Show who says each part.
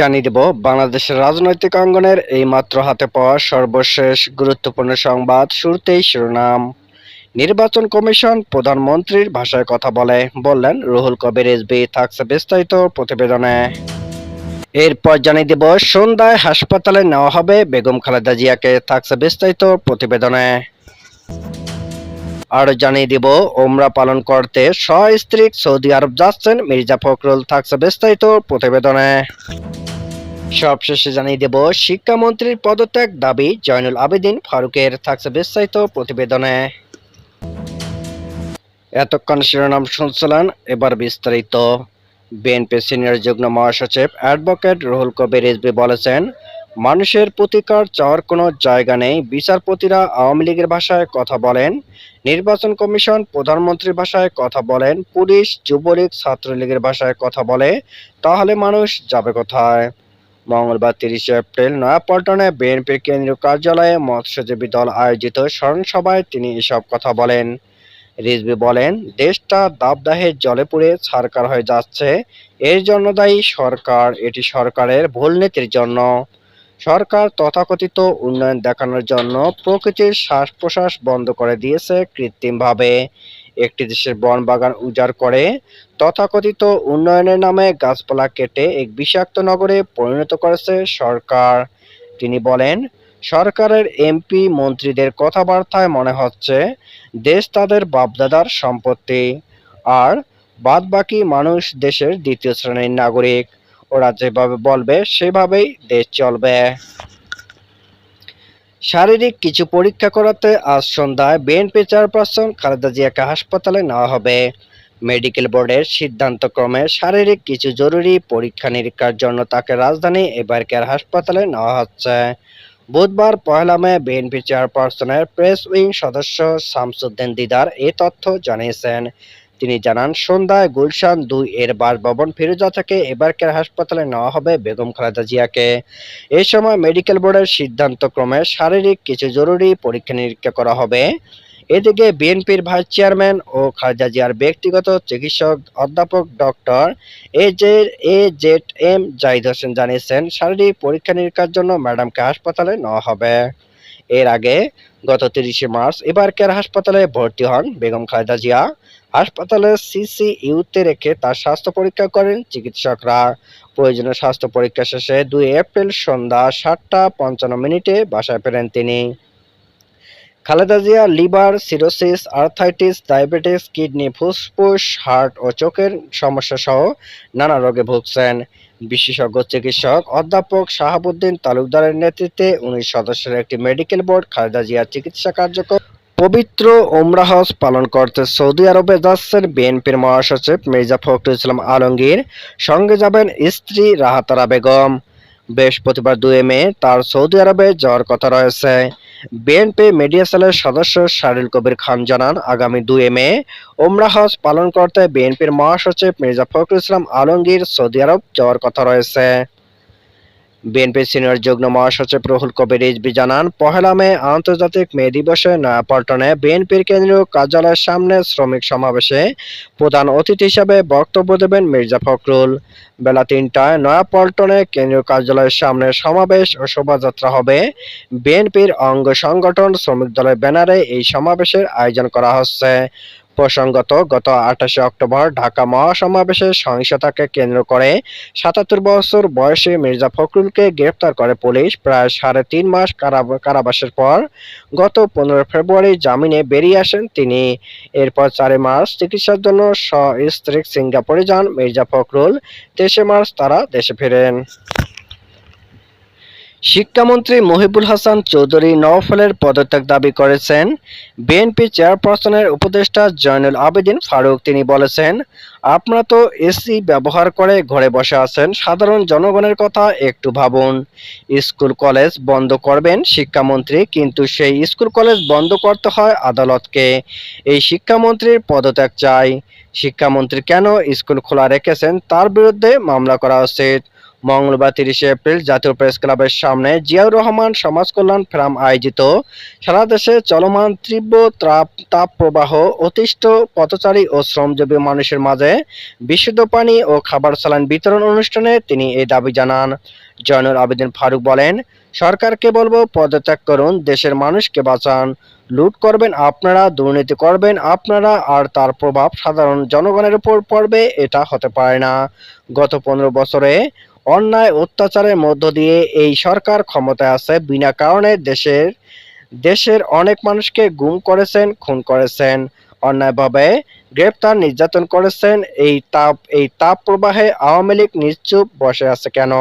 Speaker 1: জানিয়ে দেব বাংলাদেশের রাজনৈতিক অঙ্গনের এই মাত্র হাতে পাওয়া সর্বশেষ গুরুত্বপূর্ণ সংবাদ শুরুতেই শিরোনাম নির্বাচন কমিশন প্রধানমন্ত্রীর ভাষায় কথা বলে বললেন রুহুল কবির এসবি থাকছে বিস্তারিত প্রতিবেদনে এরপর জানিয়ে দেব সন্ধ্যায় হাসপাতালে নেওয়া হবে বেগম খালেদা জিয়াকে থাকছে বিস্তারিত প্রতিবেদনে আরো জানিয়ে দিব ওমরা পালন করতে স্ত্রী সৌদি আরব যাচ্ছেন মির্জা ফখরুল থাকছে বিস্তারিত প্রতিবেদনে সবশেষে জানিয়ে দেব শিক্ষামন্ত্রীর পদত্যাগ দাবি জয়নুল আবেদিন ফারুকের থাকছে বিস্তারিত প্রতিবেদনে এতক্ষণ শিরোনাম শুনছিলেন এবার বিস্তারিত বিএনপি সিনিয়র যুগ্ম মহাসচিব অ্যাডভোকেট রুহুল কবির রিজবি বলেছেন মানুষের প্রতিকার চাওয়ার কোনো জায়গা নেই বিচারপতিরা আওয়ামী লীগের ভাষায় কথা বলেন নির্বাচন কমিশন প্রধানমন্ত্রীর ভাষায় কথা বলেন পুলিশ যুবলীগ ছাত্রলীগের ভাষায় কথা বলে তাহলে মানুষ যাবে কোথায় মঙ্গলবার তিরিশে এপ্রিল নয়াপল্টনে বিএনপির কেন্দ্রীয় কার্যালয়ে মৎস্যজীবী দল আয়োজিত স্মরণসভায় তিনি এসব কথা বলেন রিজবি বলেন দেশটা দাবদাহের জলে পুড়ে ছারকার হয়ে যাচ্ছে এর জন্য দায়ী সরকার এটি সরকারের ভুল নীতির জন্য সরকার তথাকথিত উন্নয়ন দেখানোর জন্য প্রকৃতির শ্বাস প্রশ্বাস বন্ধ করে দিয়েছে কৃত্রিমভাবে একটি দেশের বন বাগান উজাড় করে তথাকথিত উন্নয়নের নামে গাছপালা কেটে এক বিষাক্ত নগরে পরিণত করেছে সরকার তিনি বলেন সরকারের এমপি মন্ত্রীদের কথাবার্তায় মনে হচ্ছে দেশ তাদের বাপদাদার সম্পত্তি আর বাদবাকি মানুষ দেশের দ্বিতীয় শ্রেণীর নাগরিক ওরা যেভাবে বলবে সেভাবেই দেশ চলবে শারীরিক কিছু পরীক্ষা করাতে আজ সন্ধ্যায় বিএনপি চেয়ারপারসন খালেদা জিয়াকে হাসপাতালে নেওয়া হবে মেডিকেল বোর্ডের সিদ্ধান্তক্রমে শারীরিক কিছু জরুরি পরীক্ষা নিরীক্ষার জন্য তাকে রাজধানী এবারকার হাসপাতালে নেওয়া হচ্ছে বুধবার পহেলা মে বিএনপি চেয়ারপারসনের প্রেস উইং সদস্য শামসুদ্দিন দিদার এ তথ্য জানিয়েছেন তিনি জানান সন্ধ্যায় গুলশান দুই এর বাসভবন ফিরোজা থেকে এবারকার হাসপাতালে নেওয়া হবে বেগম খালেদা জিয়াকে এ সময় মেডিকেল বোর্ডের সিদ্ধান্তক্রমে শারীরিক কিছু জরুরি পরীক্ষা নিরীক্ষা করা হবে এদিকে বিএনপির ভাইস চেয়ারম্যান ও খালেদা জিয়ার ব্যক্তিগত চিকিৎসক অধ্যাপক doctor A J A Z M Zahid Hossain জানিয়েছেন শারীরিক পরীক্ষা নিরীক্ষার জন্য ম্যাডামকে হাসপাতালে নেওয়া হবে এর আগে গত তিরিশে মার্চ এবারকার হাসপাতালে ভর্তি হন বেগম খালেদা জিয়া হাসপাতালের ইউতে রেখে তার স্বাস্থ্য পরীক্ষা করেন চিকিৎসকরা প্রয়োজনীয় স্বাস্থ্য পরীক্ষা শেষে দুই এপ্রিল সন্ধ্যা সাতটা পঞ্চান্ন মিনিটে বাসায় ফেরেন তিনি Khaleda Zia liver cirrhosis arthritis diabetes kidney ফুসফুস হার্ট ও চোখের সমস্যা সহ নানা রোগে ভুগছেন বিশেষজ্ঞ চিকিৎসক অধ্যাপক শাহাবুদ্দিন তালুকদারের নেতৃত্বে উনিশ সদস্যের একটি মেডিকেল বোর্ড খালেদা জিয়ার চিকিৎসা কার্যক্রম পবিত্র ওমরা হজ পালন করতে সৌদি আরবে যাচ্ছেন বিএনপির মহাসচিব মির্জা ফখরুল ইসলাম আলমগীর সঙ্গে যাবেন স্ত্রী রাহাতারা বেগম বৃহস্পতিবার দুই মে তার সৌদি আরবে যাওয়ার কথা রয়েছে বিএনপি মিডিয়া সেলের সদস্য শারুল কবির খান জানান আগামী দুই মে ওমরা হজ পালন করতে বিএনপির মহাসচিব মির্জা ফখরুল ইসলাম আলমগীর সৌদি আরব যাওয়ার কথা রয়েছে বিএনপি সিনিয়র যুগ্ম মহাসচিব রুহুল কবির রিজবি জানান পহেলা মে আন্তর্জাতিক মে দিবসে নয়াপল্টনে বিএনপির কেন্দ্রীয় কার্যালয়ের সামনে শ্রমিক সমাবেশে প্রধান অতিথি হিসেবে বক্তব্য দেবেন মির্জা ফখরুল বেলা তিনটায় নয়াপল্টনে কেন্দ্রীয় কার্যালয়ের সামনে সমাবেশ ও শোভাযাত্রা হবে বিএনপির অঙ্গ সংগঠন শ্রমিক দলের ব্যানারে এই সমাবেশের আয়োজন করা হচ্ছে প্রসঙ্গত গত আঠাশে অক্টোবর ঢাকা মহাসমাবেশে সহিংসতাকে কেন্দ্র করে সাতাত্তর বছর বয়সে মির্জা ফখরুলকে গ্রেপ্তার করে পুলিশ প্রায় সাড়ে তিন মাস কারাবাসের পর গত পনেরো ফেব্রুয়ারি জামিনে বেরিয়ে আসেন তিনি এরপর চারে মার্চ চিকিৎসার জন্য স্বস্ত্রী সিঙ্গাপুরে যান মির্জা ফখরুল তেইশে মার্চ তারা দেশে ফেরেন শিক্ষামন্ত্রী মহিবুল হাসান চৌধুরী নওফলের পদত্যাগ দাবি করেছেন বিএনপি চেয়ারপারসনের উপদেষ্টা জয়নুল আবেদিন ফারুক তিনি বলেছেন আপনারা তো এসি ব্যবহার করে ঘরে বসে আছেন সাধারণ জনগণের কথা একটু ভাবুন স্কুল কলেজ বন্ধ করবেন শিক্ষামন্ত্রী কিন্তু সেই স্কুল কলেজ বন্ধ করতে হয় আদালতকে এই শিক্ষামন্ত্রীর পদত্যাগ চাই শিক্ষামন্ত্রী কেন স্কুল খোলা রেখেছেন তার বিরুদ্ধে মামলা করা উচিত মঙ্গলবার তিরিশে এপ্রিল জাতীয় প্রেস ক্লাবের সামনে জিয়াউর রহমান সমাজ কল্যাণ ফ্রাম আয়োজিত সারা দেশে চলমান তীব্র তাপ প্রবাহ অতিষ্ঠ পথচারী ও শ্রমজীবী মানুষের মাঝে বিশুদ্ধ পানি ও খাবার সালান বিতরণ অনুষ্ঠানে তিনি এই দাবি জানান জয়নুল আবেদিন ফারুক বলেন সরকারকে বলবো পদত্যাগ করুন দেশের মানুষকে বাঁচান লুট করবেন আপনারা দুর্নীতি করবেন আপনারা আর তার প্রভাব সাধারণ জনগণের উপর পড়বে এটা হতে পারে না গত পনেরো বছরে অন্যায় অত্যাচারের মধ্য দিয়ে এই সরকার ক্ষমতায় আছে বিনা কারণে দেশের দেশের অনেক মানুষকে গুম করেছেন খুন করেছেন অন্যায়ভাবে গ্রেপ্তার নির্যাতন করেছেন এই তাপ এই তাপ প্রবাহে আওয়ামী লীগ নিশ্চুপ বসে আছে কেন